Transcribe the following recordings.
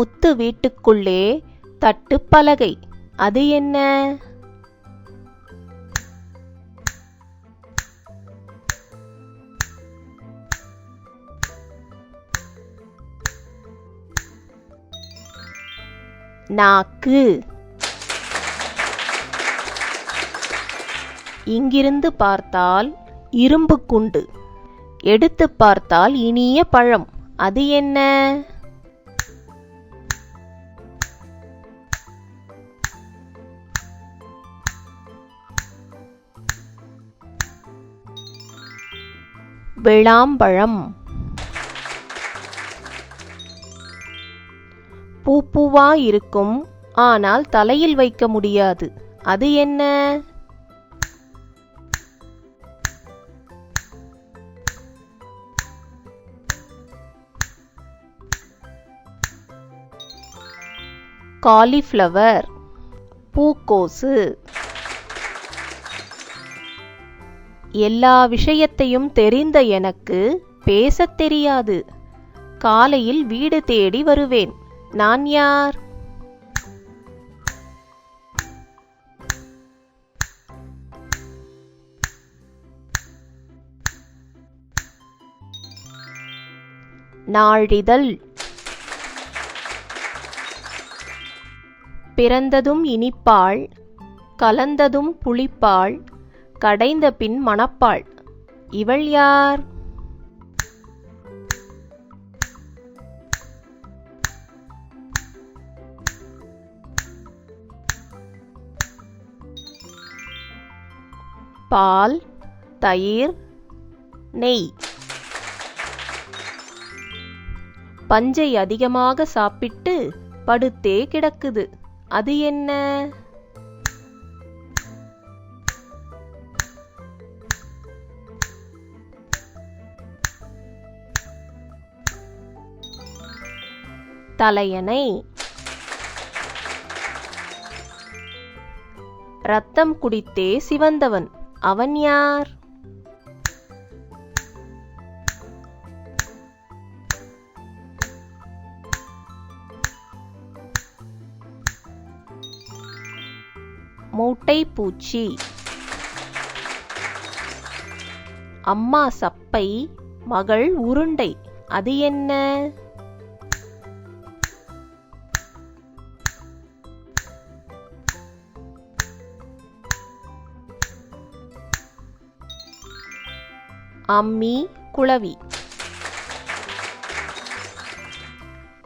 முத்து வீட்டுக்குள்ளே தட்டு பலகை. அது என்ன? நாக்கு. இங்கிருந்து பார்த்தால் இரும்பு குண்டு எடுத்து பார்த்தால் இனிய பழம். அது என்ன? விளாம்பழம். பூப்பூவா இருக்கும் ஆனால் தலையில் வைக்க முடியாது. அது என்ன? காலிஃப்ளவர் பூக்கோசு. எல்லா விஷயத்தையும் தெரிந்த எனக்கு பேசத் தெரியாது. காலையில் வீடு தேடி வருவேன். நான் யார்? நாழிதழ். பிறந்ததும் இனிப்பாள் கலந்ததும் புளிப்பாள் கடைந்த பின் மணப்பாள். இவள் யார்? பால் தயிர் நெய். பஞ்சை அதிகமாக சாப்பிட்டு படுத்தே கிடக்குது. அது என்ன? தலையணை. ரத்தம் குடித்தே சிவந்தவன். அவன் யார்? மூட்டை பூச்சி. அம்மா சப்பை மகள் உருண்டை. அது என்ன? அம்மி குளவி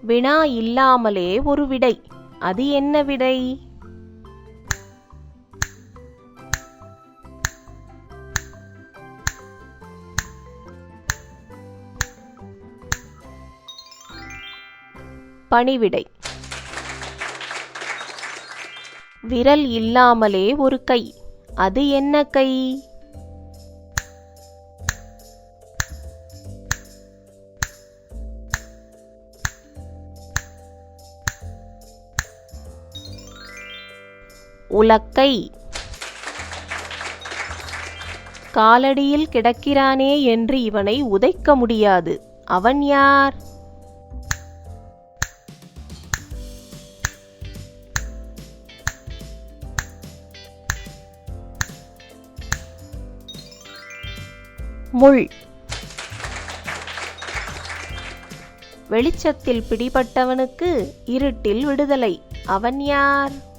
வினா இல்லாமலே ஒரு விடை. அது என்ன விடை? பணிவிடை. விரல் இல்லாமலே ஒரு கை. அது என்ன கை? உலக்கை. காலடியில் கிடக்கிறானே என்று இவனை உதைக்க முடியாது. அவன் யார்? முள். வெளிச்சத்தில் பிடிபட்டவனுக்கு இருட்டில் விடுதலை. அவன் யார்?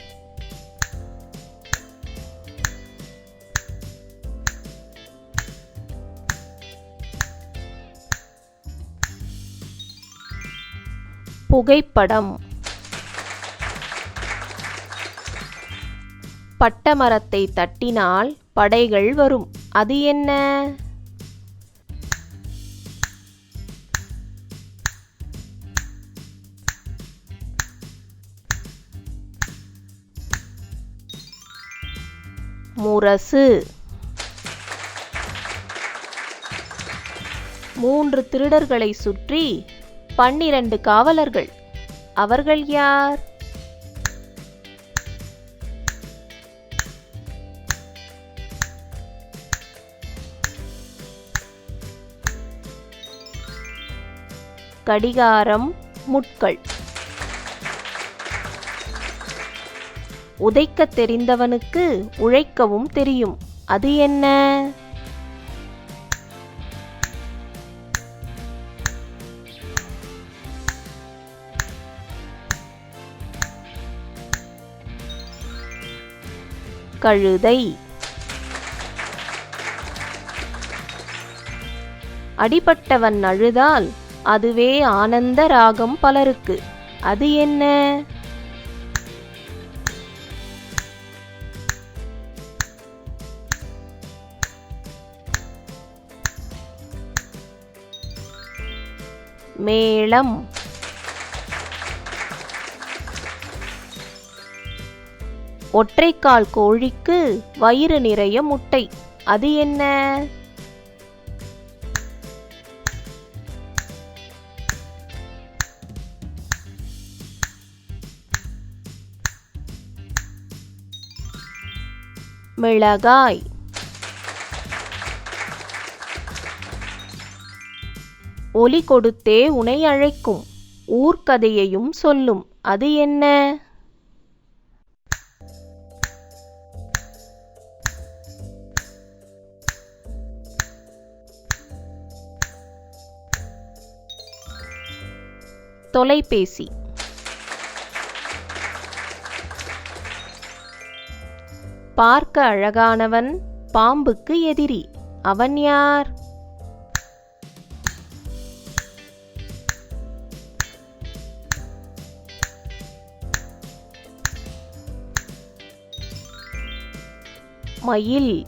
புகைப்படம். பட்டமரத்தை தட்டினால் படைகள் வரும். அது என்ன? முரசு. மூன்று திருடர்களை சுற்றி பன்னிரண்டு காவலர்கள். அவர்கள் யார்? கடிகாரம் முட்கள். உதைக்கத் தெரிந்தவனுக்கு உழைக்கவும் தெரியும். அது என்ன? கழுதை. அடிபட்டவன் அழுதால் அதுவே ஆனந்த ராகம் பலருக்கு. அது என்ன? மேளம். ஒற்றைக்கால் கோழிக்கு வயிறு நிறைய முட்டை. அது என்ன? மிளகாய். ஒலி கொடுத்தே உனை அழைக்கும். ஊர்க்கதையையும் சொல்லும். அது என்ன? தொலைபேசி. பார்க்க அழகானவன் பாம்புக்கு எதிரி. அவன் யார்? மயில்.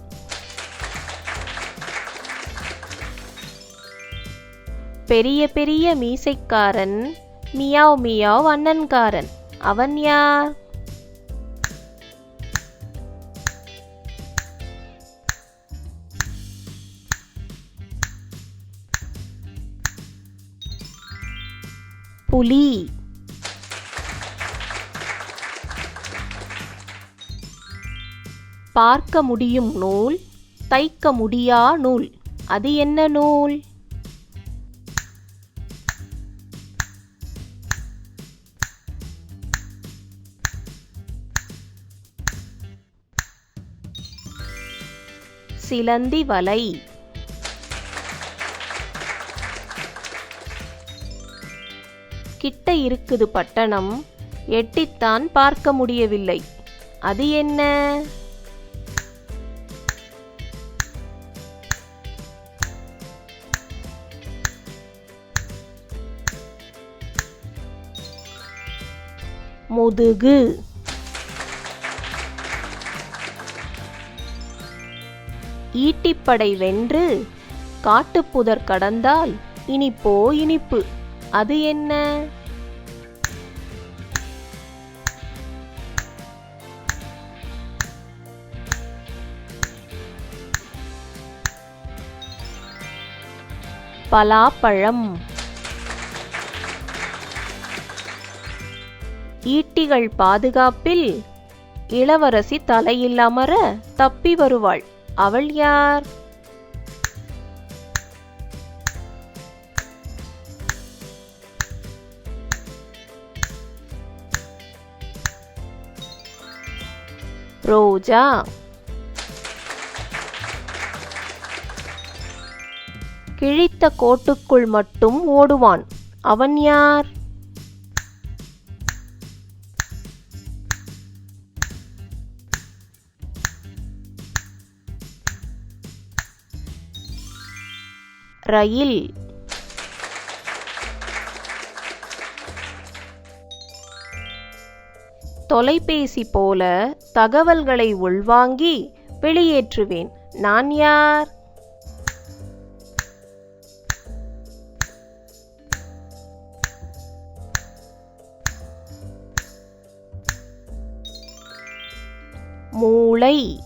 பெரிய பெரிய மீசைக்காரன் மியாவ் மியாவ் அண்ணன்காரன். அவன் யார்? புலி. பார்க்க முடியும் நூல் தைக்க முடியா நூல். அது என்ன நூல்? சிலந்தி வலை. கிட்ட இருக்குது பட்டணம். எட்டித்தான் பார்க்க முடியவில்லை. அது என்ன? முதுகு. ஈட்டிப்படை வென்று காட்டுப்புதர் கடந்தால் இனிப்போ இனிப்பு. அது என்ன? பலாப்பழம். ஈட்டிகள் பாதுகாப்பில் இளவரசி தலையில் அமர தப்பி வருவாள். அவள் யார்? ரோஜா. கிழித்த கோட்டுக்குள் மட்டும் ஓடுவான். அவன் யார்? ரயில். தொலைபேசி போல தகவல்களை உள்வாங்கி வெளியேற்றுவேன். நான் யார்? மூளை.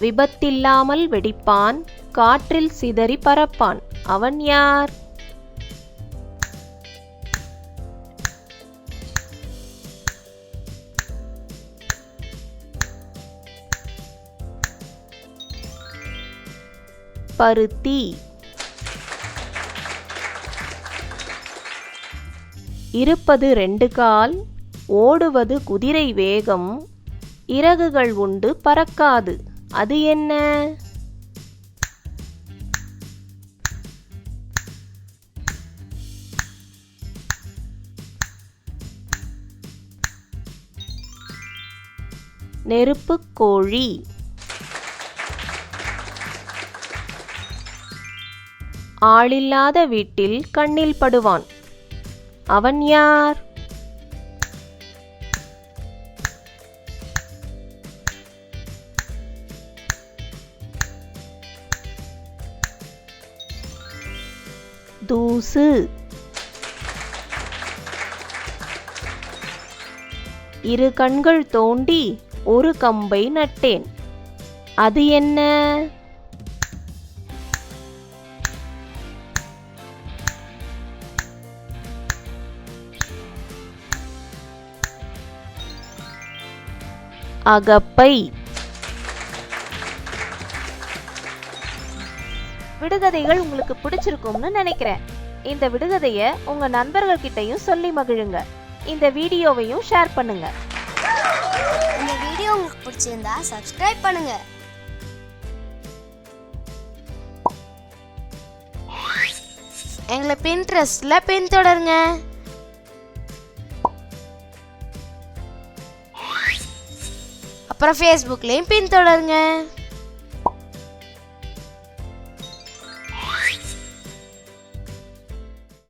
விபத்தில்லாமல் வெடிப்பான் காற்றில் சிதறி பறப்பான். அவன் யார்? பருத்தி. இருப்பது ரெண்டு கால் ஓடுவது குதிரை வேகம் இறகுகள் உண்டு பறக்காது. அது என்ன? நெருப்புக்கோழி ஆளில்லாத வீட்டில் கண்ணில் படுவான். அவன் யார்? தூசு. இரு கண்கள் தோண்டி ஒரு கம்பை நட்டேன். அது என்ன? அகப்பை. விடுகதைகள் உங்களுக்கு பிடிச்சிருக்கும்னு நினைக்கிறேன். இந்த விடுகதையை உங்க நண்பர்கள் கிட்டயும் சொல்லி மகிழுங்க. இந்த வீடியோவையும் ஷேர் பண்ணுங்க. இந்த வீடியோ உங்களுக்கு பிடிச்சிருந்தா சப்ஸ்கிரைப் பண்ணுங்க. எங்களை பின்ட்ரெஸ்ட்ல பின்தொடருங்க அப்புறம் ஃபேஸ்புக்லேயும் பின்தொடருங்க